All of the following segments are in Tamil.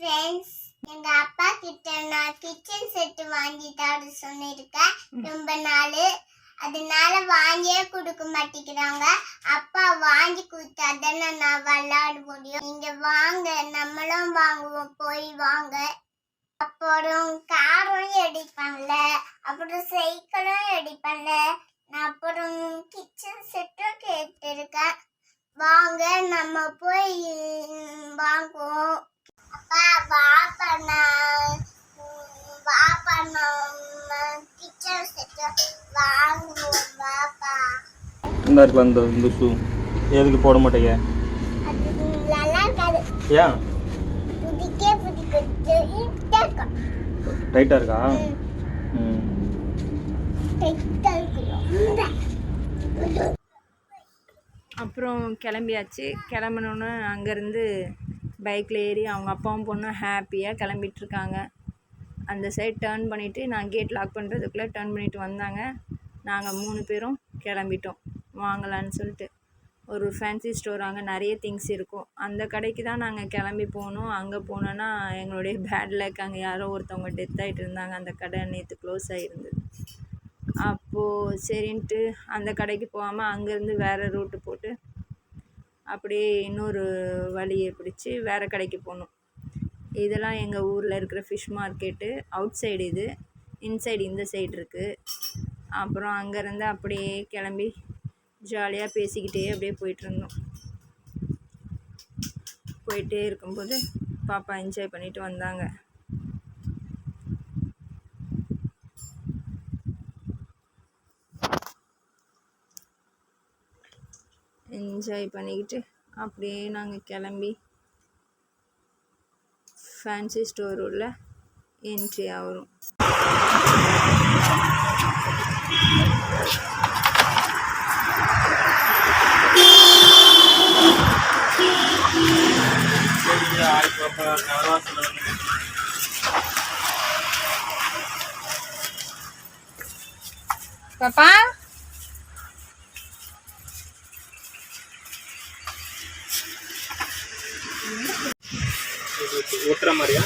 ஃப்ரெண்ட்ஸ் எங்க அப்பா கிட்ட நான் கிச்சன் செட் வாங்கி தர சொன்னிருக்கேன். ரொம்ப நாள். அதனால வாங்கியே கொடுக்க மாட்டேங்கிறாங்க. அப்பா வாங்கி கொடுத்தா தானே நான் விளையாட முடியும் நீங்க வாங்க நம்மளும் வாங்குவோம். போய் வாங்க. அப்புறம் காரும் அடிப்பாங்கல்ல அப்புறம் சைக்கிளும் அடிப்பாங்கல்ல நான் அப்புறம் கிச்சன் செட்டும் கேட்டிருக்கேன். வாங்க நம்ம போய் வாங்குவோம். செட்டு வாங்குவோம் வாப்பா இந்த ஷூ எதுக்கு போட மாட்டேங்க? அது நல்லா இருக்காது. ஏன் டைட்டாக இருக்கா? ம். டைட்டா இருக்கும் அப்புறம் கிளம்பியாச்சு. கிளம்புனோன்னே அங்கேருந்து பைக்கில் ஏறி அவங்க அப்பாவும் பொண்ணும் ஹாப்பியாக கிளம்பிட்டுருக்காங்க. அந்த சைடு டேர்ன் பண்ணிவிட்டு நான் கேட் லாக் பண்ணுறதுக்குள்ளே டேர்ன் பண்ணிவிட்டு வந்தாங்க. நாங்கள் மூணு பேரும் கிளம்பிட்டோம். வாங்கலான்னு சொல்லிட்டு. ஒரு ஃபேன்சி ஸ்டோர் அங்கே நிறைய திங்ஸ் இருக்கும். அந்த கடைக்கு தான் நாங்கள் கிளம்பி போனோம். அங்கே போனோன்னா எங்களுடைய பேட் லக் அங்கே யாரோ ஒருத்தவங்க டெத் ஆகிட்டு இருந்தாங்க. அந்த கடை நேற்று க்ளோஸ் ஆகிருந்தது அப்போது சரின்ட்டு அந்த கடைக்கு போகாமல் அங்கேருந்து வேறு ரூட்டு போட்டு அப்படியே இன்னொரு வழியை பிடிச்சி வேறு கடைக்கு போகணும். இதெல்லாம் எங்கள் ஊரில் இருக்கிற ஃபிஷ் மார்க்கெட்டு அவுட் சைடு இது. இன்சைடு இந்த சைடு இருக்குது அப்புறம் அங்கேருந்து அப்படியே கிளம்பி ஜாலியாக பேசிக்கிட்டே அப்படியே போயிட்டுருந்தோம் போயிட்டே இருக்கும்போது பாப்பா என்ஜாய் பண்ணிட்டு வந்தாங்க. என்ஜாய் பண்ணிக்கிட்டு அப்படியே நாங்கள் கிளம்பி ஃபேன்சி ஸ்டோர் உள்ள என்ட்ரி ஆகிறோம். பாப்பா? ஒட்டுற மாதிரியா?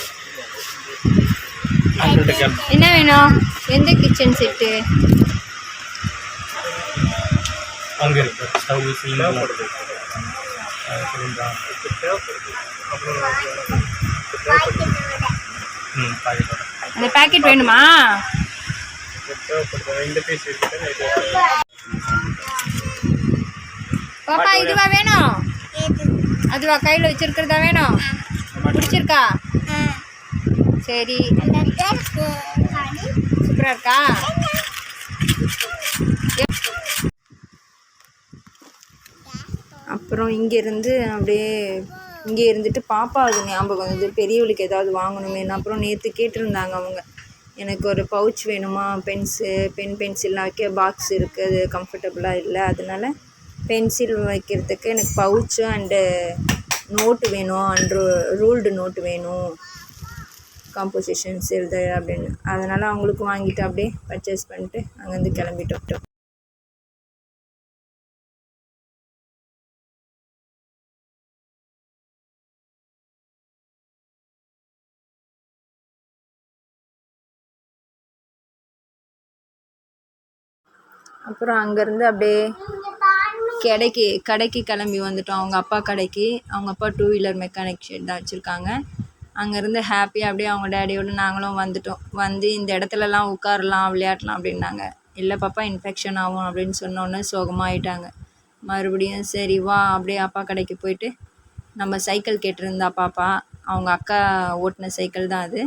என்ன வேணும்? எந்த கிச்சன் செட்டு அங்கே இருக்கு ஸ்டவ் சிலிண்டர் அந்த பேக்கெட் வேணுமா? பாப்பா இதுவா வேணும். அதுவா? கையில் வச்சிருக்கிறதா வேணும்? பிடிச்சிருக்கா? சரி. சூப்பராக இருக்கா? அப்புறம் இங்கேருந்து அப்படியே இங்கே இருந்துட்டு பாப்பாவுக்கு ஞாபகம் வந்து பெரியவளுக்கு ஏதாவது வாங்கணுமே அப்புறம் நேற்று கேட்டிருந்தாங்க அவங்க. எனக்கு ஒரு பவுச் வேணுமா? பென்சு பென் பென்சில்லாம் வைக்க பாக்ஸ் இருக்குது அது கம்ஃபர்டபுளாக இல்லை. அதனால பென்சில் வைக்கிறதுக்கு எனக்கு பவுச்சு அண்டு நோட்டு வேணும். அண்ட் ரூல்டு நோட்டு வேணும். காம்போசிஷன்ஸ் எழுத அப்படின்னு. அதனால் அவங்களுக்கு வாங்கிட்டு அப்படியே பர்ச்சேஸ் பண்ணிட்டு அங்கேருந்து கிளம்பிட்டோம். அப்புறம் அங்கேருந்து அப்படியே கடைக்கு கடைக்கு கிளம்பி வந்துட்டோம். அவங்க அப்பா கடைக்கு. அவங்க அப்பா டூ வீலர் மெக்கானிக் ஷெட் தான் வச்சுருக்காங்க. அங்கேருந்து ஹாப்பியாக அப்படியே அவங்க டேடியோடு நாங்களும் வந்துட்டோம். வந்து இந்த இடத்துலலாம் உட்காரலாம் விளையாடலாம் அப்படின்னாங்க. இல்லை பாப்பா இன்ஃபெக்ஷன் ஆகும் அப்படின்னு சொன்னோன்னே சோகமாகிட்டாங்க மறுபடியும் சரி வா அப்படியே அப்பா கடைக்கு போயிட்டு நம்ம சைக்கிள் கேட்டிருந்தா பாப்பா அவங்க அக்கா ஓட்டின சைக்கிள் தான் அது.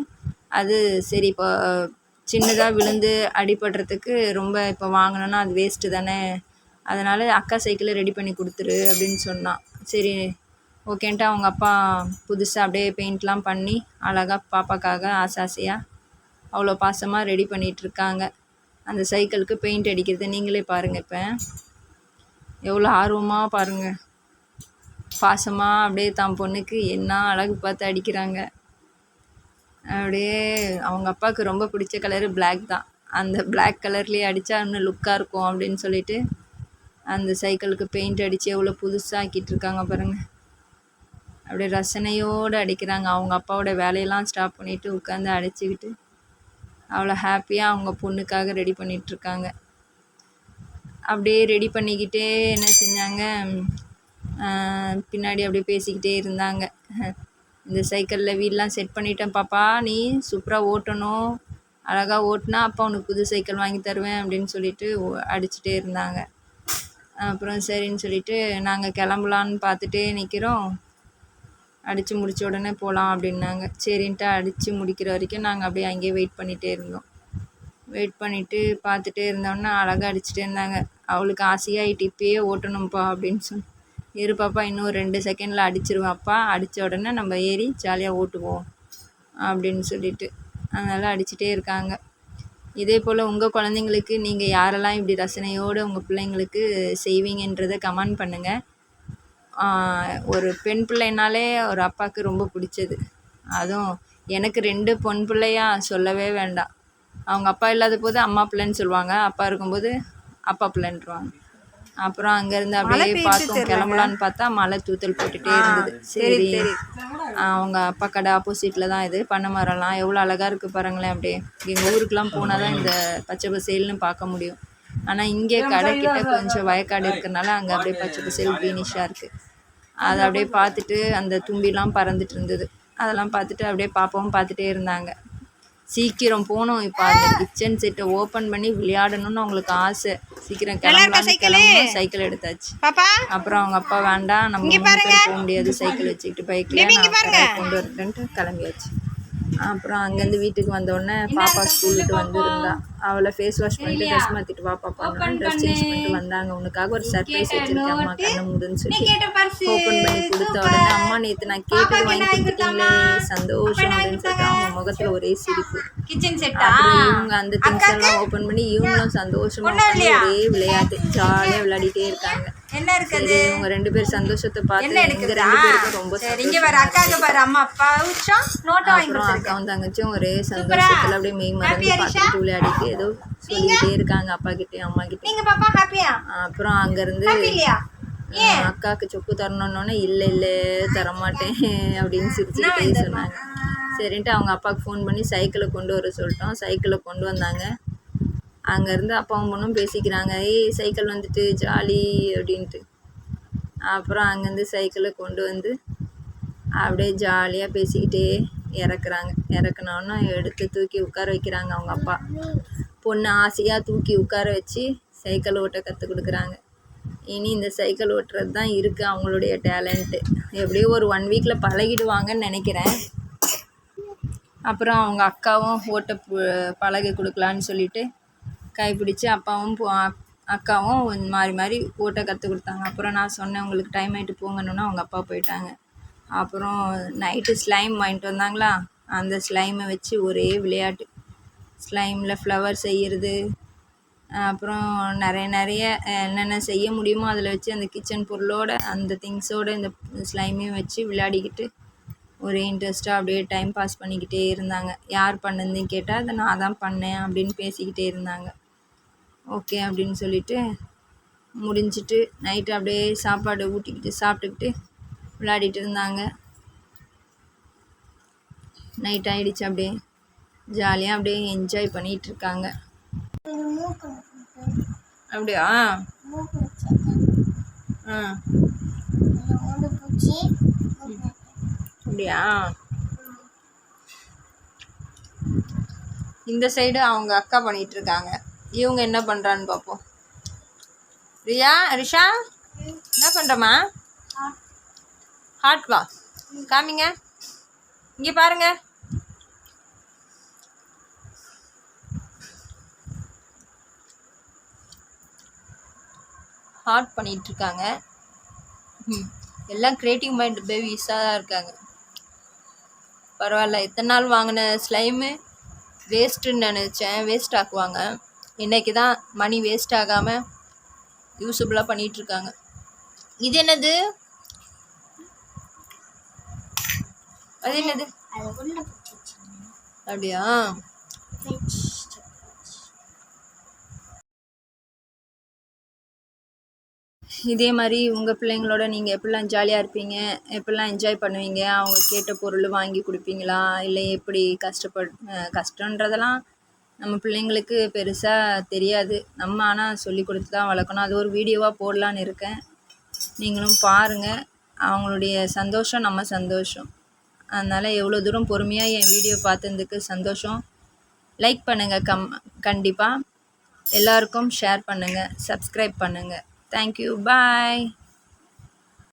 அது சரி இப்போ சின்னதாக விழுந்து அடிபடுறதுக்கு ரொம்ப இப்போ வாங்கினோன்னா அது வேஸ்ட்டு தானே. அதனால் அக்கா சைக்கிளை ரெடி பண்ணி கொடுத்துரு அப்படின்னு சொன்னான். சரி ஓகேன்ட்டு அவங்க அப்பா புதுசாக அப்படியே பெயிண்ட்லாம் பண்ணி அழகாக பாப்பாக்காக ஆசை ஆசையாக அவ்வளோ பாசமாக ரெடி பண்ணிகிட்ருக்காங்க அந்த சைக்கிளுக்கு பெயிண்ட் அடிக்கிறத நீங்களே பாருங்கள் இப்போ. எவ்வளோ ஆர்வமாக பாருங்கள் பாசமாக அப்படியே தான் பொண்ணுக்கு என்ன அழகு பார்த்து அடிக்கிறாங்க. அப்படியே அவங்க அப்பாவுக்கு ரொம்ப பிடிச்ச கலரு பிளாக் தான். அந்த பிளாக் கலர்லேயே அடித்தா இன்னும் லுக்காக இருக்கும் அப்படின்னு சொல்லிட்டு அந்த சைக்கிளுக்கு பெயிண்ட் அடித்து எவ்வளோ புதுசாக ஆக்கிட்டு இருக்காங்க பாருங்கள் அப்படியே ரசனையோடு அடிக்கிறாங்க. அவங்க அப்பாவோட வேலையெல்லாம் ஸ்டாப் பண்ணிவிட்டு உட்காந்து அடிச்சுக்கிட்டு அவ்வளோ ஹாப்பியாக அவங்க பொண்ணுக்காக ரெடி பண்ணிகிட்ருக்காங்க அப்படியே ரெடி பண்ணிக்கிட்டே என்ன செஞ்சாங்க? பின்னாடி அப்படியே பேசிக்கிட்டே இருந்தாங்க. இந்த சைக்கிளில் வீடெலாம் செட் பண்ணிட்டேன் பாப்பா. நீ சூப்பராக ஓட்டணும். அழகாக ஓட்டினா அப்பா உனக்கு புது சைக்கிள் வாங்கி தருவேன் அப்படின்னு சொல்லிட்டு அடிச்சுட்டே இருந்தாங்க. அப்புறம் சரின்னு சொல்லிட்டு நாங்கள் கிளம்பலான்னு பார்த்துட்டே நிற்கிறோம் அடித்து முடித்த உடனே போகலாம் அப்படின்னாங்க. சரின்ட்டு அடித்து முடிக்கிற வரைக்கும் நாங்கள் அப்படியே அங்கேயே வெயிட் பண்ணிகிட்டே இருந்தோம். வெயிட் பண்ணிவிட்டு பார்த்துட்டே இருந்தோன்னே அழகாக அடிச்சுட்டே இருந்தாங்க. அவளுக்கு ஆசையாகிட்டு இப்பயே ஓட்டணும்ப்பா அப்படின்னு சொன்னேன் இரு பாப்பா இன்னும் ஒரு ரெண்டு செகண்டில் அடிச்சிருவாப்பா அடித்த உடனே நம்ம ஏறி ஜாலியாக ஓட்டுவோம் அப்படின்னு சொல்லிட்டு அதனால் அடிச்சுட்டே இருக்காங்க. இதே போல் உங்கள் குழந்தைங்களுக்கு நீங்கள் யாரெல்லாம் இப்படி ரசனையோடு உங்கள் பிள்ளைங்களுக்கு செய்வீங்கன்றதை கமெண்ட் பண்ணுங்கள் ஒரு பெண் பிள்ளைனாலே ஒரு அப்பாவுக்கு ரொம்ப பிடிச்சது. அதுவும் எனக்கு ரெண்டு பொன் பிள்ளையா சொல்லவே வேண்டாம். அவங்க அப்பா இல்லாத போது அம்மா பிள்ளைன்னு சொல்லுவாங்க. அப்பா இருக்கும்போது அப்பா பிள்ளைன்றுவாங்க. அப்புறம் அங்கேருந்து அப்படியே பார்த்தோம் கிளம்பலான்னு பார்த்தா மழை தூத்தல் போட்டுட்டே இருந்தது. சரி அவங்க அப்பா கடை ஆப்போசிட்டில் தான் இது பண்ண மரம்லாம். எவ்வளோ அழகாக இருக்குது பாருங்களேன் அப்படியே. எங்கள் ஊருக்கெலாம் போனால் தான் இந்த பச்சை பசேல்னு பார்க்க முடியும். ஆனால் இங்கே கடைக்கிட்ட கொஞ்சம் வயக்காடு இருக்கறனால அங்கே அப்படியே பச்சை பசேல் க்ரீனிஷாக இருக்குது அதை அப்படியே பார்த்துட்டு அந்த தும்பிலாம் பறந்துட்டு இருந்தது அதெல்லாம் பார்த்துட்டு அப்படியே பாப்பாவும் பார்த்துட்டே இருந்தாங்க. சீக்கிரம் போகணும் இப்போ அந்த கிச்சன் செட்டை ஓப்பன் பண்ணி விளையாடணும்னு அவங்களுக்கு ஆசை. சீக்கிரம் கிளம்பலாம் கிளம்பணும் சைக்கிள் எடுத்தாச்சு. அப்புறம் அவங்க அப்பா வேண்டாம் நம்ம போக முடியாது சைக்கிள் வச்சுக்கிட்டு பைக்கில் நான் கொண்டு வரேன்ட்டு கிளம்பியாச்சு. அப்புறம் அங்கேருந்து வீட்டுக்கு வந்த உடனே பாப்பா ஸ்கூல் விட்டு வந்திருந்தா. அவளை ஃபேஸ் வாஷ் பண்ணிட்டு ட்ரெஸ் மாற்றிட்டு பாப்பா. பண்ணணும் ட்ரெஸ் சேஞ்ச் பண்ணிட்டு வந்தாங்க. உனக்காக ஒரு சர்ப்ரைஸ் வச்சிருக்கேன். அம்மா கண்ணு மூடுன்னு சொல்லி ஓப்பன் பண்ணி கொடுத்த உடனே அம்மா நேற்று நான் கேட்டது வாங்கி கொடுத்துட்டீங்களே சந்தோஷம் அப்படின்னு சொல்லிட்டு அவங்க முகத்தில் ஒரே சிரிப்பு. கிச்சன் செட்டா இவங்க அந்த திங்ஸ் எல்லாம் ஓப்பன் பண்ணி இவங்களும் சந்தோஷமா உட்காந்து ஒரே விளையாட்டு. ஜாலியாக விளையாடிட்டே இருக்காங்க. என்ன இருக்குது? இவங்க ரெண்டு பேர் சந்தோஷத்தை பார்த்து என்ன எடுக்குதா ரொம்ப சரி இங்க பாரு அக்காக்கு பாரு அம்மா பவுச்சம் நோட்டை வாங்கி அப்புறம் அக்காவும் தங்கச்சியும் ஒரே சந்தோஷத்துல அப்படியே மெய் மறந்து பார்த்துட்டு விளையாடிட்டு ஏதோ சொல்லிக்கிட்டே இருக்காங்க அப்பா கிட்டயும் அம்மா கிட்டயும். நீங்க பாப்பா ஹாப்பியா? அப்புறம் அங்க இருந்து அக்காவுக்கு சொப்பு தரணுன்னொன்னே இல்லை இல்லை தரமாட்டேன் அப்படின்னு சிரிச்சுக்கிட்டே சொன்னாங்க. சரின்ட்டு அவங்க அப்பாவுக்கு ஃபோன் பண்ணி சைக்கிளை கொண்டு வர சொல்லிட்டோம் சைக்கிளை கொண்டு வந்தாங்க. அங்கேருந்து அப்பாவும் பொண்ணும் பேசிக்கிறாங்க. ஏய் சைக்கிள் வந்துட்டு ஜாலி அப்படின்ட்டு. அப்புறம் அங்கேருந்து சைக்கிளை கொண்டு வந்து அப்படியே ஜாலியாக பேசிக்கிட்டே இறக்குறாங்க. இறக்குனோன்னா எடுத்து தூக்கி உட்கார வைக்கிறாங்க அவங்க அப்பா. பொண்ணு ஆசையாக தூக்கி உட்கார வச்சு சைக்கிள் ஓட்ட கற்றுக் கொடுக்குறாங்க. இனி இந்த சைக்கிள் ஓட்டுறது தான் இருக்குது அவங்களுடைய டேலண்ட்டு. எப்படியோ ஒரு ஒன் வீக்கில் பழகிடுவாங்கன்னு நினைக்கிறேன். அப்புறம் அவங்க அக்காவும் ஓட்ட பு- பழகி கொடுக்கலான்னு சொல்லிட்டு கைப்பிடிச்சு அப்பாவும் போ- அக்காவும் மாறி மாறி ஓட்ட கற்றுக் கொடுத்தாங்க. அப்புறம் நான் சொன்னேன் உங்களுக்கு டைம் ஆகிட்டு போங்கன்னு அவங்க அப்பா போயிட்டாங்க. அப்புறம் நைட்டு ஸ்லைம் வாங்கிட்டு வந்தாங்களா? அந்த ஸ்லைமை வச்சு ஒரே விளையாட்டு. ஸ்லைமில் ஃப்ளவர் செய்கிறது அப்புறம் நிறைய நிறைய என்னென்ன செய்ய முடியுமோ அதில் வச்சு அந்த கிச்சன் பொருளோட அந்த திங்ஸோட இந்த ஸ்லைமையும் வச்சு விளையாடிக்கிட்டு ஒரே இன்ட்ரெஸ்ட்டாக அப்படியே டைம் பாஸ் பண்ணிக்கிட்டே இருந்தாங்க. யார் பண்ணதுன்னு கேட்டால் அதை நான் தான் பண்ணேன் அப்படின்னு பேசிக்கிட்டே இருந்தாங்க. ஓகே அப்படின்னு சொல்லிட்டு முடிஞ்சிட்டு நைட்டு அப்படியே சாப்பாடு ஊட்டிக்கிட்டு சாப்பிட்டுக்கிட்டு விளையாடிட்டு இருந்தாங்க. நைட் ஆகிடுச்சு அப்படியே. ஜாலியாக அப்படியே என்ஜாய் பண்ணிகிட்டு இருக்காங்க. அப்படியா? ஆ. அப்படியா? இந்த சைடு அவங்க அக்கா பண்ணிகிட்டு இருக்காங்க. இவங்க என்ன பண்றான்னு பார்ப்போம் ரியா ரிஷா என்ன பண்றமா ஹாட் வா? காமிங்க. இங்க பாருங்க. ஹார்ட் பண்ணிட்டு இருக்காங்க. எல்லாம் கிரியேட்டிவ் மைண்ட் பேபிஸாக தான் இருக்காங்க. பரவாயில்ல இத்தனை நாள் வாங்கின ஸ்லைமு வேஸ்ட்டுன்னு நினச்சேன். வேஸ்ட் ஆக்குவாங்க. இன்றைக்கி தான் மணி வேஸ்ட் ஆகாமல் யூஸபுளாக பண்ணிகிட்ருக்காங்க இது என்னது? அது என்னது? அப்படியா? இதே மாதிரி உங்கள் பிள்ளைங்களோட நீங்கள் எப்படிலாம் ஜாலியாக இருப்பீங்க? எப்படிலாம் என்ஜாய் பண்ணுவீங்க? அவங்க கேட்ட பொருள் வாங்கி கொடுப்பீங்களா? இல்லை எப்படி கஷ்டப்பட் கஷ்டன்றதெல்லாம் நம்ம பிள்ளைங்களுக்கு பெருசாக தெரியாது. நம்ம ஆனால் சொல்லி கொடுத்து தான் வளர்க்கணும். அது ஒரு வீடியோவாக போடலான்னு இருக்கேன். நீங்களும் பாருங்கள் அவங்களுடைய சந்தோஷம் நம்ம சந்தோஷம். அதனால் எவ்வளோ தூரம் பொறுமையாக என் வீடியோ பார்த்ததுக்கு சந்தோஷம். லைக் பண்ணுங்கள் கம் கண்டிப்பாக எல்லாருக்கும் ஷேர் பண்ணுங்கள் சப்ஸ்கிரைப் பண்ணுங்கள் தேங்க்யூ பாய்